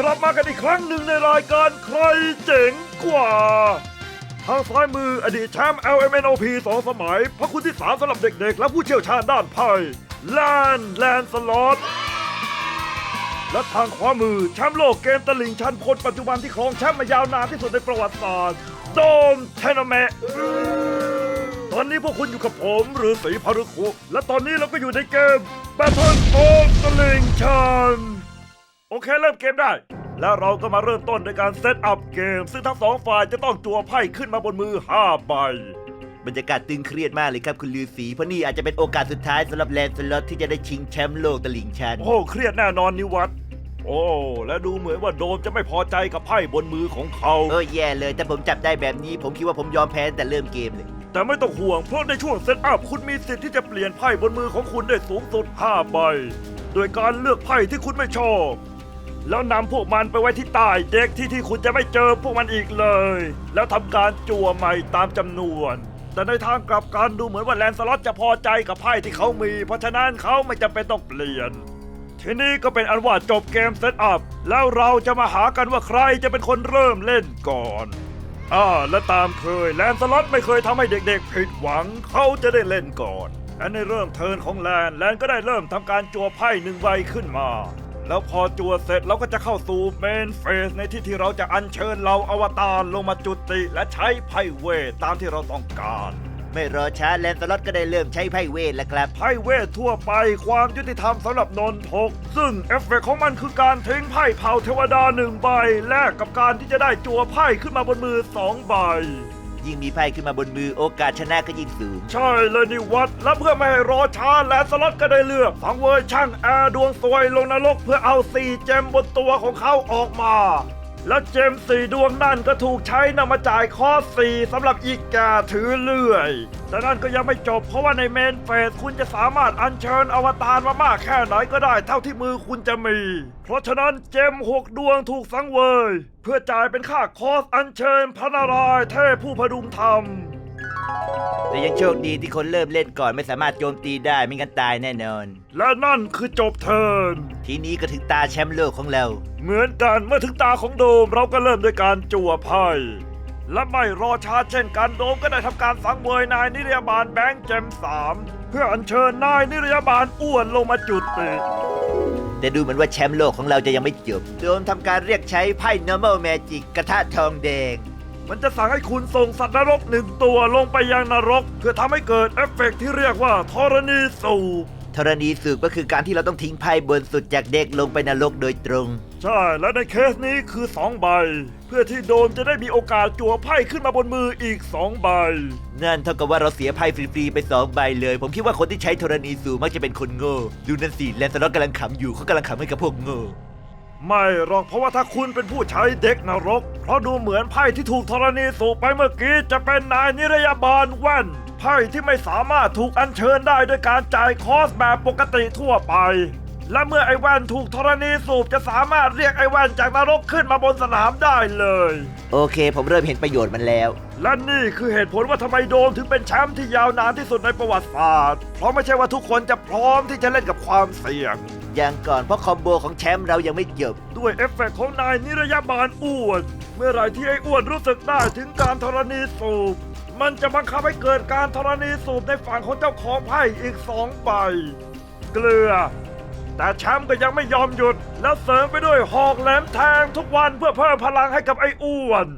กลับมากันอีกครั้งหนึ่งในรายการใครเจ๋งกว่า ทางซ้ายมืออดีตแชมป์ LMNOP สองสมัย พระคุณที่สามสำหรับเด็กๆ และผู้เชี่ยวชาญด้านไพ่แลนแลนสล็อตและทางขวามือแชมป์โลกเกมตลิงชันคนปัจจุบันที่ครองแชมป์มายาวนานที่สุดในประวัติศาสตร์โดมเทนเมะตอนนี้พวกคุณอยู่กับผมหรือสีพารุคุและตอนนี้เราก็อยู่ในเกม Battle of ตลิงชัน โอเคเริ่มเกมได้ แล้วเราก็มาเริ่มต้นในการเซตอัพเกม ซึ่งทั้งสองฝ่ายจะต้องจัวไพ่ขึ้นมาบนมือ5ใบบรรยากาศตึงเครียดมากเลยครับคุณลือสีเพราะนี่อาจจะเป็นโอกาสสุดท้ายสำหรับแลนด์สล็อตที่จะได้ชิงแชมป์โลกตลิ่งชันโอ้เครียดแน่นอนนิวัตโอ้ และดูเหมือนว่าโดมจะไม่พอใจกับไพ่บนมือของเขาโอ้แย่เลยถ้าผมจับได้แบบนี้ ผมคิดว่าผมยอมแพ้ตั้งแต่เริ่มเกมเลย แต่ไม่ต้องห่วงเพราะในช่วงเซตอัพคุณมีสิทธิ์ที่จะเปลี่ยนไพ่บนมือของคุณได้สูงสุด5ใบโดยการเลือกไพ่ที่คุณไม่ชอบ แล้วนำพวกมันไปไว้ที่ใต้เด็กที่ที่คุณจะไม่เจอพวกมันอีกเลย แล้วทำการจั่วใหม่ตามจำนวน แต่ในทางกลับกันดูเหมือนว่าแลนสล็อตจะพอใจกับไพ่ที่เขามี เพราะฉะนั้นเขาไม่จำเป็นต้องเปลี่ยน ทีนี้ก็เป็นอันว่าจบเกมเซตอัพแล้วเราจะมาหากันว่าใครจะเป็นคนเริ่มเล่นก่อนอ่าและตามเคยแลนสล็อตไม่เคยทำให้เด็กๆผิดหวังเขาจะได้เล่นก่อนและในเริ่มเทิร์นของแลนแลนก็ได้เริ่มทำการจั่วไพ่หนึ่งใบขึ้นมา แล้วพอจัวเสร็จเราก็จะเข้าสู่เมนเฟสในที่ที่เราจะอัญเชิญเราอวตารลงมาจุติและใช้ไพ่เวทตามที่เราต้องการ ไม่รอช้าแลนด์สล็อตก็ได้เริ่มใช้ไพ่เวทแล้วครับ ไพ่เวททั่วไปความยุติธรรมสำหรับนนทก ซึ่งเอฟเฟกต์ของมันคือการทิ้งไพ่เผาเทวดาหนึ่งใบแลกกับการที่จะได้จัวไพ่ขึ้นมาบนมือสองใบ ยิ่งมีไพ่ขึ้นมาบนมือโอกาสชนะก็ยิ่งสูง ใช่เลยนี่วัดและเพื่อไม่ให้รอช้าและสล็อตก็ได้เลือกสังเวยช่างแอร์ดวงสวยลงนรกเพื่อเอาสี่เจมบนตัวของเขาออกมา และเจมสี่ดวงนั่นก็ถูกใช้นำมาจ่ายคอสสี่สำหรับอีกาถือเลื่อย แต่นั่นก็ยังไม่จบเพราะว่าในเมนเฟสคุณจะสามารถอัญเชิญอวตารมามากแค่ไหนก็ได้เท่าที่มือคุณจะมี เพราะฉะนั้นเจมหกดวงถูกสังเวย เพื่อจ่ายเป็นค่าคอสอัญเชิญพระนารายณ์เทพผู้พดุงธรรม แต่ยังโชคดีที่คนเริ่มเล่นก่อนไม่สามารถโจมตีได้ไม่งั้นตายแน่นอน และนั่นคือจบเทิร์นทีนี้ก็ถึงตาแชมป์โลกของเรา เหมือนกันเมื่อถึงตาของโดมเราก็เริ่มด้วยการจั่วไพ่และไม่รอช้าเช่นกันโดมก็ได้ทำการสังเวยนายนิรยาบาลแบงค์เจมสามเพื่ออัญเชิญนายนิรยาบาลอ้วนลงมาจุติแต่ดูเหมือนว่าแชมป์โลกของเราจะยังไม่จบโดมทำการเรียกใช้ไพ่ normal magic กระทะทองแดง มันจะสั่งให้คุณส่งสัตว์นรกหนึ่งตัวลงไปยังนรก เพื่อทำให้เกิดเอฟเฟกต์ที่เรียกว่าธรณีสูบธรณีสูบก็คือการที่เราต้องทิ้งไพ่บนสุดจากเด็กลงไปนรกโดยตรง ใช่ และในเคสนี้คือ 2 ใบ เพื่อที่โดมจะได้มีโอกาสจั่วไพ่ขึ้นมาบนมืออีก 2 ใบ นั่นเท่ากับว่าเราเสียไพ่ฟรีๆไปสองใบเลย ผมคิดว่าคนที่ใช้ธรณีสูบมักจะเป็นคนโง่ ดูนั่นสิแลนสล็อตกำลังขำอยู่เขากำลังขำให้กับพวกโง่ ไม่หรอกเพราะว่าถ้าคุณเป็นผู้ใช้เด็กนรกเพ ราะดูเหมือนไพ่ที่ถูกธรณีสูบไปเมื่อกี้จะเป็นนายนิรยาบาลแว่นไพ่ที่ไม่สามารถถูกอัญเชิญได้ด้วยการจ่ายคอสแบบปกติทั่วไป และเมื่อไอ้แว่นถูกธรณีสูบจะสามารถเรียกไอ้แว่นจากนรกขึ้นมาบนสนามได้เลย โอเค ผมเริ่มเห็นประโยชน์มันแล้ว และนี่คือเหตุผลว่าทำไมโดมถึงเป็นแชมป์ที่ยาวนานที่สุดในประวัติศาสตร์ เพราะไม่ใช่ว่าทุกคนจะพร้อมที่จะเล่นกับความเสี่ยง อย่างก่อนเพราะคอมโบของแชมป์เรายังไม่จบ ด้วยเอฟเฟกต์ของนายนิรยาบาลอ้วน เมื่อไรที่ไอ้อ้วนรู้สึกได้ถึงการธรณีสูบ มันจะบังคับให้เกิดการธรณีสูบในฝั่งของเจ้าของไพ่อีกสองใบ เกลือ แต่แชมป์ก็ยังไม่ยอมหยุด แล้วเสริมไปด้วยหอกแหลมแทงทุกวันเพื่อเพิ่มพลังให้กับไอ้อ้วน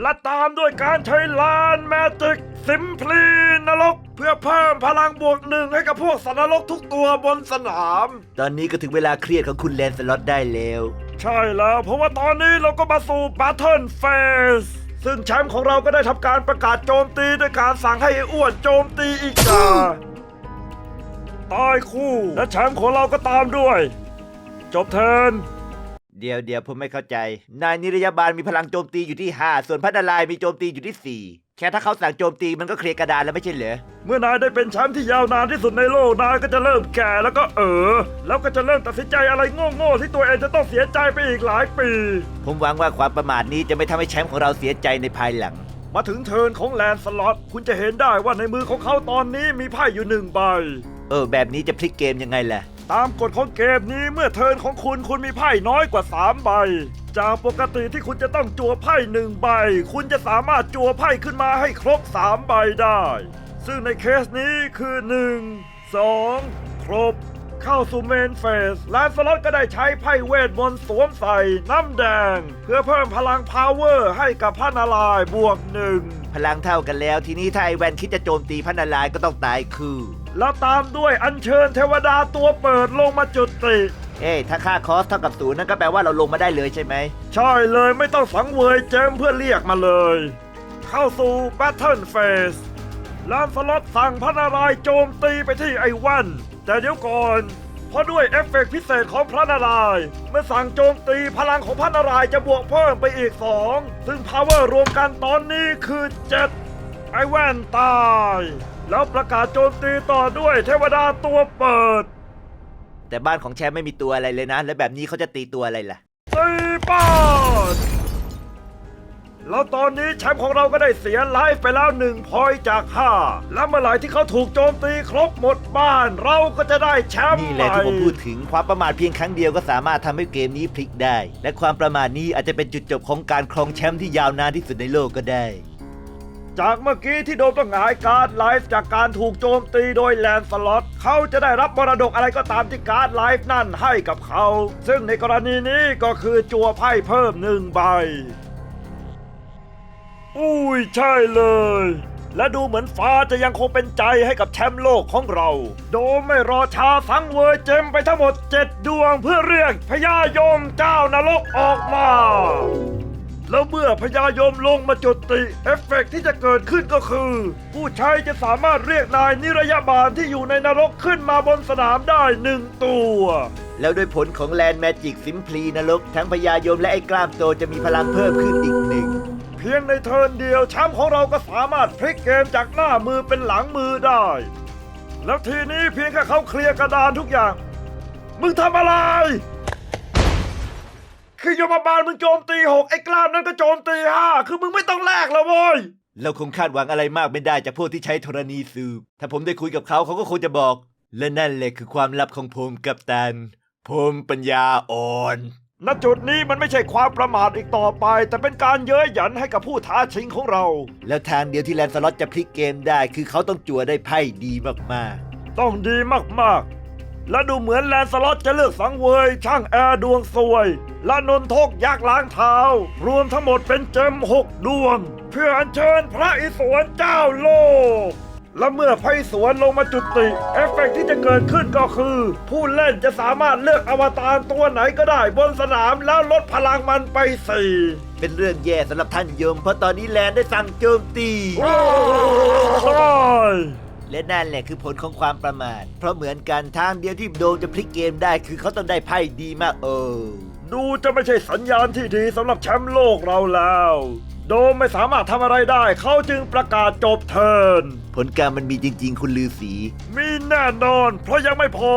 และตามด้วยการใช้ลานแมจิกซิมพลีนรกเพื่อเพิ่มพลังบวกหนึ่งให้กับพวกสัตว์นรกทุกตัวบนสนาม ตอนนี้ก็ถึงเวลาเครียดของคุณแลนสล็อตได้แล้ว ใช่แล้ว เพราะว่าตอนนี้เราก็มาสู่ Battle Phase ซึ่งแชมป์ของเราก็ได้ทำการประกาศโจมตีด้วยการสั่งให้ไอ้อ้วนโจมตีอีกาตายคู่ และแชมป์ของเราก็ตามด้วย จบเทิร์นเดี๋ยวเดี๋ยวผมไม่เข้าใจ นายนิรยาบาลมีพลังโจมตีอยู่ที่ 5 ส่วนพัฒนารายมีโจมตีอยู่ที่ 4 แค่ถ้าเขาสั่งโจมตีมันก็เคลียร์กระดานแล้วไม่ใช่เหรอ เมื่อนายได้เป็นแชมป์ที่ยาวนานที่สุดในโลกนายก็จะเริ่มแก่แล้วก็เออ แล้วก็จะเริ่มตัดสินใจอะไรโง่ๆที่ตัวเองจะต้องเสียใจไปอีกหลายปี ผมหวังว่าความประมาทนี้จะไม่ทำให้แชมป์ของเราเสียใจในภายหลัง มาถึงเทิร์นของแลนสล็อตคุณจะเห็นได้ว่าในมือของเขาตอนนี้มีไพ่อยู่หนึ่งใบ เออ แบบนี้จะพลิกเกมยังไงล่ะ ตามกฎของเกมนี้เมื่อเทิร์นของคุณคุณมีไพ่น้อยกว่า 3 ใบ จากปกติที่คุณจะต้องจัวไพ่หนึ่งใบ คุณจะสามารถจัวไพ่ขึ้นมาให้ครบ 3 ใบได้ ซึ่งในเคสนี้คือ 1 2 ครบ เข้าสู่เมนเฟสแลนสล็อตก็ได้ใช้ไพ่เวทมนต์สวมใส่น้ำแดง เพื่อเพิ่มพลังพาวเวอร์ให้กับพระนารายณ์บวกหนึ่ง พลังเท่ากันแล้ว ทีนี้ถ้าไอแวนคิดจะโจมตีพระนารายณ์ก็ต้องตายคือ แล้วตามด้วยอัญเชิญเทวดาตัวเปิดลงมาจุติ เอ้ยถ้าค่าคอสเท่ากับศูนย์นั่นก็แปลว่าเราลงมาได้เลยใช่ไหม ใช่เลยไม่ต้องสังเวยเจมเพื่อเรียกมาเลย เข้าสู่แบทเทิลเฟสลานสล็อตสั่งพระนารายณ์โจมตีไปที่ไอ้วัน แต่เดี๋ยวก่อน เพราะด้วยเอฟเฟกต์พิเศษของพระนารายณ์เมื่อสั่งโจมตีพลังของพระนารายณ์จะบวกเพิ่มไปอีก 2 ซึ่งพาวเวอร์รวมกันตอนนี้คือ 7 ไอ้แว่นตาย แล้วประกาศโจมตีต่อด้วยเทวดาตัวเปิด แต่บ้านของแชมป์ไม่มีตัวอะไรเลยนะ แล้วแบบนี้เขาจะตีตัวอะไรล่ะ ตีป้าด แล้วตอนนี้แชมป์ของเราก็ได้เสียไลฟ์ไปแล้วหนึ่งพอยต์จากห้าแล้วเมื่อไหร่ที่เขาถูกโจมตีครบหมดบ้าน เราก็จะได้แชมป์นี่แหละที่ผมพูดถึงความประมาทเพียงครั้งเดียวก็สามารถทำให้เกมนี้พลิกได้ และความประมาทนี้อาจจะเป็นจุดจบของการครองแชมป์ที่ยาวนานที่สุดในโลกก็ได้ จากเมื่อกี้ที่โดนต้องหงายการ์ดไลฟ์จากการถูกโจมตีโดยแลนสล็อตเขาจะได้รับมรดกอะไรก็ตามที่การ์ดไลฟ์นั่นให้กับเขา ซึ่งในกรณีนี้ก็คือจัวไพ่เพิ่มหนึ่งใบ อุ้ยใช่เลย และดูเหมือนฟ้าจะยังคงเป็นใจให้กับแชมป์โลกของเรา โดยไม่รอช้าสังเวยเจมไปทั้งหมด 7 ดวงเพื่อเรียกพญายมเจ้านรกออกมา แล้วเมื่อพญายมลงมาจุติ เอฟเฟกต์ที่จะเกิดขึ้นก็คือ ผู้ใช้จะสามารถเรียกนายนิรยาบาลที่อยู่ในนรกขึ้นมาบนสนามได้หนึ่งตัวแล้วด้วยผลของแลนแมจิกซิมพลีนรกทั้งพญายมและไอ้กล้ามโตจะมีพลังเพิ่มขึ้นอีกหนึ่ง เพียงในเทิร์นเดียวแชมป์ของเราก็สามารถพลิกเกมจากหน้ามือเป็นหลังมือได้ แล้วทีนี้เพียงแค่เขาเคลียร์กระดานทุกอย่าง มึงทำอะไร คือโยมบาลมึงโจมตีหกไอ้กล้ามนั้นก็โจมตีห้าคือมึงไม่ต้องแลกแล้วโว้ย เราคงคาดหวังอะไรมากไม่ได้จากพวกที่ใช้ธรณีสูบถ้าผมได้คุยกับเขาเขาก็คงจะบอก และนั่นแหละคือความลับของผมกับตัน ผมปัญญาอ่อน ณจุดนี้มันไม่ใช่ความประมาทอีกต่อไป แต่เป็นการเย้ยหยันให้กับผู้ท้าชิงของเรา แล้วทางเดียวที่แลนสล็อตจะพลิกเกมได้ คือเขาต้องจั่วได้ไพ่ดีมากต้องดีมากๆ และดูเหมือนแลนสล็อตจะเลือกสังเวย ช่างแอร์ดวงสวย และนนทกยักษ์ล้างเท้า รวมทั้งหมดเป็นเจมหกดวง เพื่ออัญเชิญพระอิศวรเจ้าโลก และเมื่อพระอิศวรลงมาจุติ เอฟเฟกต์ที่จะเกิดขึ้นก็คือ ผู้เล่นจะสามารถเลือกอวตารตัวไหนก็ได้บนสนามแล้วลดพลังมันไปสี่ๆเป็นเรื่องแย่สำหรับท่านยม เพราะตอนนี้แลนได้สั่งโจมตีโอ้ยและนั่นแหละคือผลของความประมาท เพราะเหมือนกันทางเดียวที่โดมจะพลิกเกมได้คือเขาต้องได้ไพ่ดีมากเออดูจะไม่ใช่สัญญาณที่ดีสำหรับแชมป์โลกเราแล้ว โดมไม่สามารถทำอะไรได้ เขาจึงประกาศจบเทิร์นผลการมันมีจริง ๆ คุณลือสี มีแน่นอน เพราะยังไม่พอ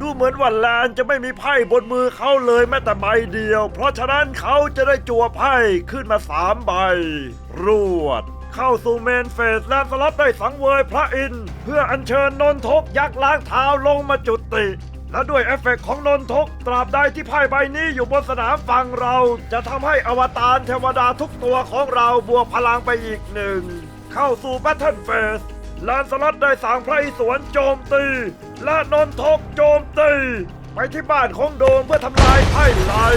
ดูเหมือนว่าแลนจะไม่มีไพ่บนมือเขาเลยแม้แต่ใบเดียว เพราะฉะนั้นเขาจะได้จั่วไพ่ขึ้นมาสามใบ รวด เข้าสู่เมนเฟสและสล็อตได้สังเวยพระอินทร์เพื่ออัญเชิญนนทกยักษ์ล้างเท้าลงมาจุติ และด้วยเอฟเฟกของนนทก ตราบใดที่ไพ่ใบนี้อยู่บนสนามฟังเรา จะทำให้อวตารเทวดาทุกตัวของเราบวกพลังไปอีกหนึ่ง เข้าสู่แบทเทนเฟสลานสลัดได้สางพระอิวนโจมตี และนนทกโจมตี ไปที่บ้านของโดมเพื่อทำลายไพ่ลาย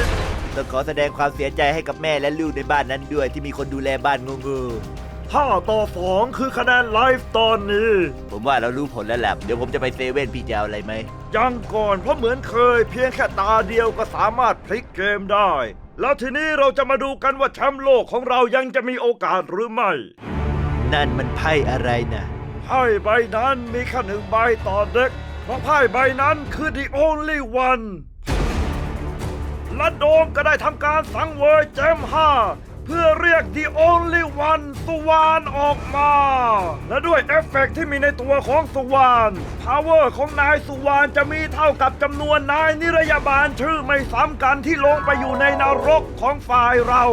ต้องขอแสดงความเสียใจให้กับแม่และลูกในบ้านนั้นด้วยที่มีคนดูแลบ้านงงๆ ถ้าต่อสองคือคะแนนไลฟ์ตอนนี้ ผมว่าเรารู้ผลแล้วแหละเดี๋ยวผมจะไปเซเว่นพี่จะเอาอะไรไหม ยังก่อนเพราะเหมือนเคยเพียงแค่ตาเดียวก็สามารถพลิกเกมได้ แล้วทีนี้เราจะมาดูกันว่าแชมป์โลกของเรายังจะมีโอกาสหรือไม่ นั่นมันไพ่อะไรนะไพ่ใบนั้นมีแค่หนึ่งใบต่อเด็ก เพราะไพ่ใบนั้นคือ the only one และโดมก็ได้ทำการสังเวยแจมห้า พื่อเรียก the only one สุวานออกมา และด้วยเอฟเฟกต์ที่มีในตัวของสุวรรณพาน power ของนายสุวานจะมีเท่ากับจำนวนนายนิรยาบาลชื่อไม่ซ้ำกันที่ลงไปอยู่ในนรกของฝ่ายเรา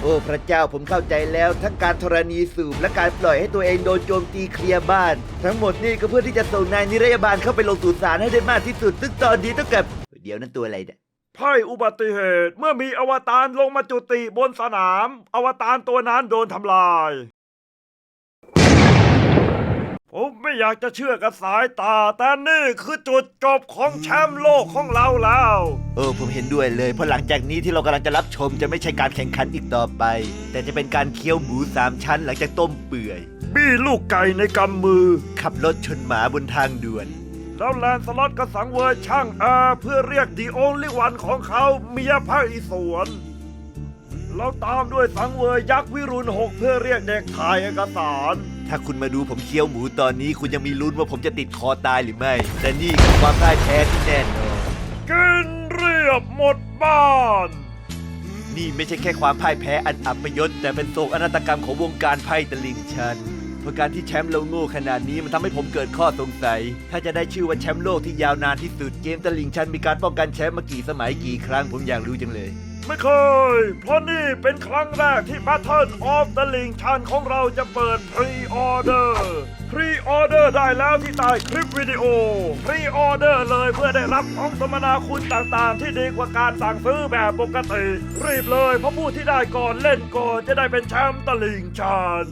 โอ้พระเจ้าผมเข้าใจแล้วทั้งการธรณีสูบและการปล่อยให้ตัวเองโดนโจมตีเคลียร์บ้าน ทั้งหมดนี่ก็เพื่อที่จะส่งนายนิรยาบาลเข้าไปลงสู่ศาลให้ได้มากที่สุดซึ่งตอนนี้ต้องกับ เดี๋ยวนั้นตัวอะไรเนี่ย ไพ่อุบัติเหตุ เมื่อมีอวตารลงมาจุติบนสนาม อวตารตัวนั้นโดนทำลาย ผมไม่อยากจะเชื่อกับสายตา แต่นี่คือจุดจบของแชมป์โลกของเราแล้ว เออผมเห็นด้วยเลยเพราะหลังจากนี้ที่เรากำลังจะรับชมจะไม่ใช่การแข่งขันอีกต่อไป แต่จะเป็นการเคี่ยวหมูสามชั้นหลังจากต้มเปื่อย บี้ลูกไก่ในกำมือ ขับรถชนหมาบนทางด่วน แล้วแลนสล็อตก็สังเวยช่างอาเพื่อเรียกดีโอนลิวันของเขาเมียภาคอีสวนแล้วตามด้วยสังเวยยักษ์วิรุณหกเพื่อเรียกเด็กถ่ายเอกสาร ถ้าคุณมาดูผมเคี้ยวหมูตอนนี้ คุณยังมีลุ้นว่าผมจะติดคอตายหรือไม่ แต่นี่คือความพ่ายแพ้ที่แน่นอนกินเรียบหมดบ้าน นี่ไม่ใช่แค่ความพ่ายแพ้อันอัปยศแต่เป็นโศกอนาตกรรมของวงการไพ่ตะลิงชัน เพราะการที่แชมป์เราโง่ขนาดนี้มันทำให้ผมเกิดข้อสงสัย ถ้าจะได้ชื่อว่าแชมป์โลกที่ยาวนานที่สุดเกมตะลิงชันมีการป้องกันแชมป์มากี่สมัยกี่ครั้งผมอยากรู้จังเลย ไม่เคย เพราะนี่เป็นครั้งแรกที่ Battle of the Link ชันของเราจะเปิด Pre-Order Pre-Order ได้แล้วที่ใต้คลิปวิดีโอ Pre-Order เลยเพื่อได้รับของสมนาคุณต่างๆ ที่ดีกว่าการสั่งซื้อแบบปกติ รีบเลยเพราะผู้ที่ได้ก่อนเล่นก่อนจะได้เป็นแชมป์ตะลิงชัน